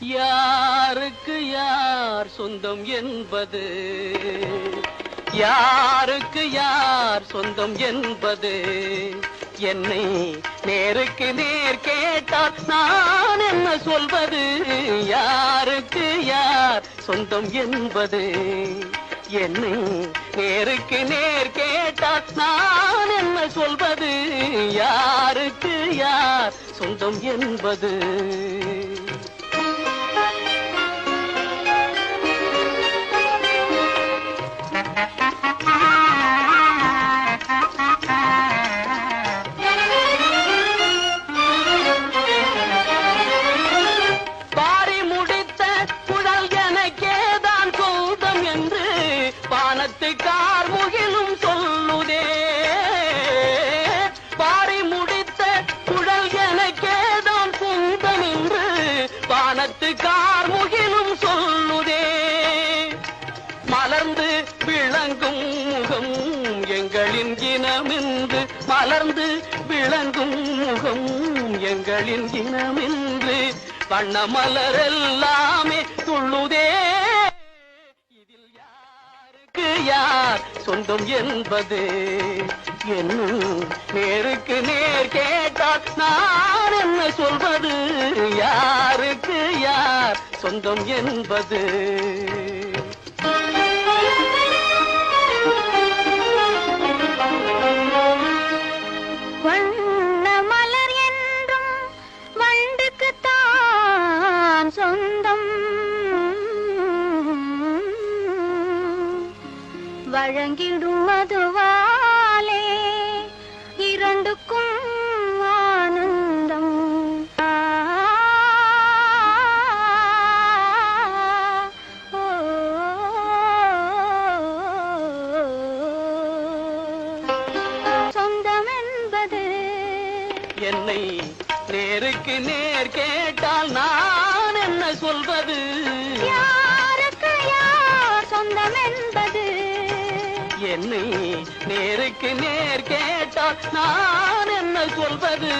யாருக்கு யார் சொந்தம் என்பது? யாருக்கு யார் சொந்தம் என்பது? என்னை நேருக்கு நேர் கேட்டால் நான் என்ன சொல்வது? யாருக்கு யார் சொந்தம் என்பது? என்னை நேருக்கு நேர் கேட்டால் நான் என்ன சொல்வது? யாருக்கு யார் சொந்தம் என்பது? பக்கத்து கார் முகிலும் சொல்லுதே. பாரி முடித்த குழல் எனக்கேதான் சொந்தம் என்று கார் முகிலும் சொல்லுதே. மலர்ந்து விளங்கும் முகம் எங்களின் இனமென்று. மலர்ந்து விளங்கும் முகம் எங்களின் இனமென்று. வண்ண மலரெல்லாமே துள்ளுதே. யார் சொந்தம் என்பது? என்னும் நேருக்கு நேர் கேட்டால் நான் என்ன சொல்வது? யாருக்கு யார் சொந்தம் என்பது? வழங்கிடும் மதுவாலே. இரண்டுக்கும் ஆனந்தம். சொந்தம் என்பது என்னை நேருக்கு நேர் கேட்டால் நான் என்ன சொல்வது? என்னை நேருக்கு நேர் கேட்டால் நான் என்ன சொல்வது?